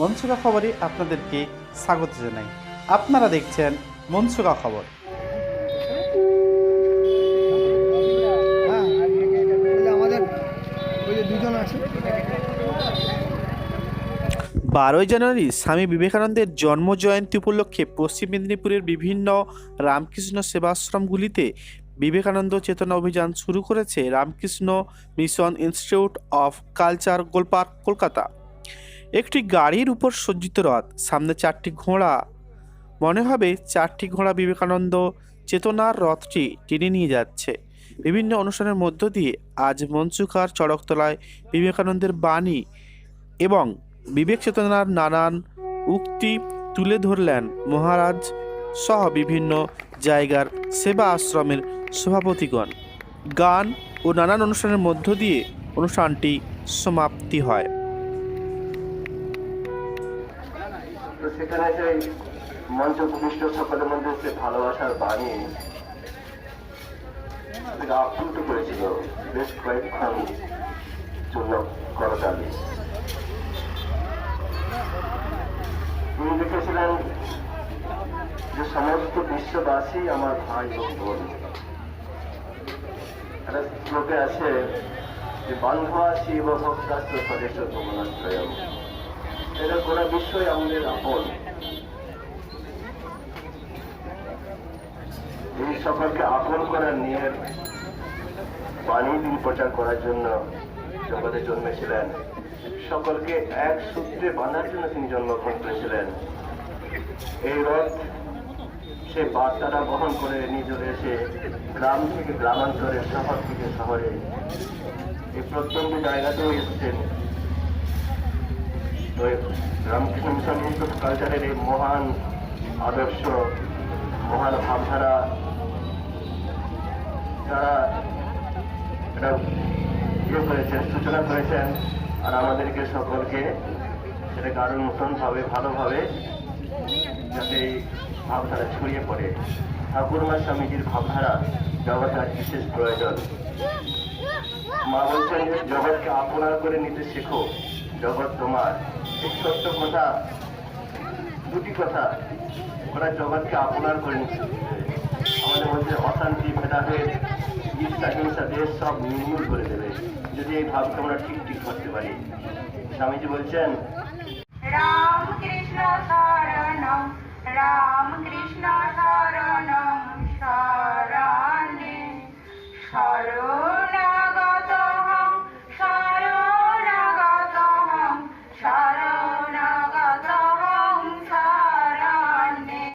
মনসুকা খবরে আপনাদেরকে স্বাগত জানাই। আপনারা দেখছেন মনসুকা খবর। বারোই জানুয়ারি স্বামী বিবেকানন্দের জন্ম জয়ন্তী উপলক্ষে পশ্চিম মেদিনীপুরের বিভিন্ন রামকৃষ্ণ সেবাশ্রমগুলিতে বিবেকানন্দ চেতনা অভিযান শুরু করেছে Ramakrishna mission institute of culture Golpark Kolkata. একটি গাড়ির উপর সজ্জিত রথ, সামনে চারটি ঘোড়া। মনে হবে চারটি ঘোড়া বিবেকানন্দ চেতনার রথটি টেনে নিয়ে যাচ্ছে। বিভিন্ন অনুষ্ঠানের মধ্য দিয়ে আজ মনসুখার চড়কতলায় বিবেকানন্দের বাণী এবং বিবেক চেতনার নানান উক্তি তুলে ধরলেন মহারাজ সহ বিভিন্ন জায়গার সেবা আশ্রমের সভাপতিগণ। গান ও নানান অনুষ্ঠানের মধ্য দিয়ে অনুষ্ঠানটি সমাপ্তি হয়। সেখানে যে মঞ্চ ভূমিষ্ঠ সকলের মধ্যে সে ভালোবাসার বাণী আপ্লুত করেছিল বেশ কয়েকক্ষণ জন্য করতালি। তিনি লিখেছিলেন, যে সমস্ত বিশ্ববাসী আমার ভাই ও বোন একটা শ্লোকে আছে যে বান্ধবা শিব ভক্তাস্ত্র স্বদেশ ভ্রমণাশ্রয়ম এটা গোটা বিশ্বই আমাদের আপন। এই সকলকে আপন করার নিয়ে বাণী দিন প্রচার করার জন্য জগতে জন্মেছিলেন। সকলকে এক সূত্রে বাঁধার জন্য তিনি জন্মগ্রহণ করেছিলেন। এই রথ সে বার্তাটা বহন করে নিয়ে এসে গ্রাম থেকে গ্রামান্তরে শহর থেকে শহরে এই প্রত্যন্ত জায়গাতেও এসেছেন। রামকৃষ্ণ মিশন ইনস্টিটিউট কালচারের এই মহান আদর্শ, মহান ভাবধারা, তারা এটা ইয়ে করেছেন, সূচনা করেছেন আর আমাদেরকে সকলকে সেটাকে আরও নতুনভাবে, ভালোভাবে যাতে এই ভাবধারা ছড়িয়ে পড়ে। ঠাকুরমা স্বামীজির ভাবধারা জগতে বিশেষ প্রয়োজন। মা বলছেন, জগৎকে আপনার করে নিতে শেখো। জগৎ তোমার। এই ছোট্ট কথা, দুটি কথা ওরা জগৎকে আপনার করে শিখবে। আমাদের মধ্যে অশান্তি, ভেদাভেদ ইচ্ছা হিংসা দেশ সব নির্মূল করে দেবে। যদি এই ভাবকে আমরা ঠিক ঠিক করতে পারি। স্বামীজি বলছেন, রাম কৃষ্ণ শরণম, রাম কৃষ্ণ শরণম, শরণে শরণে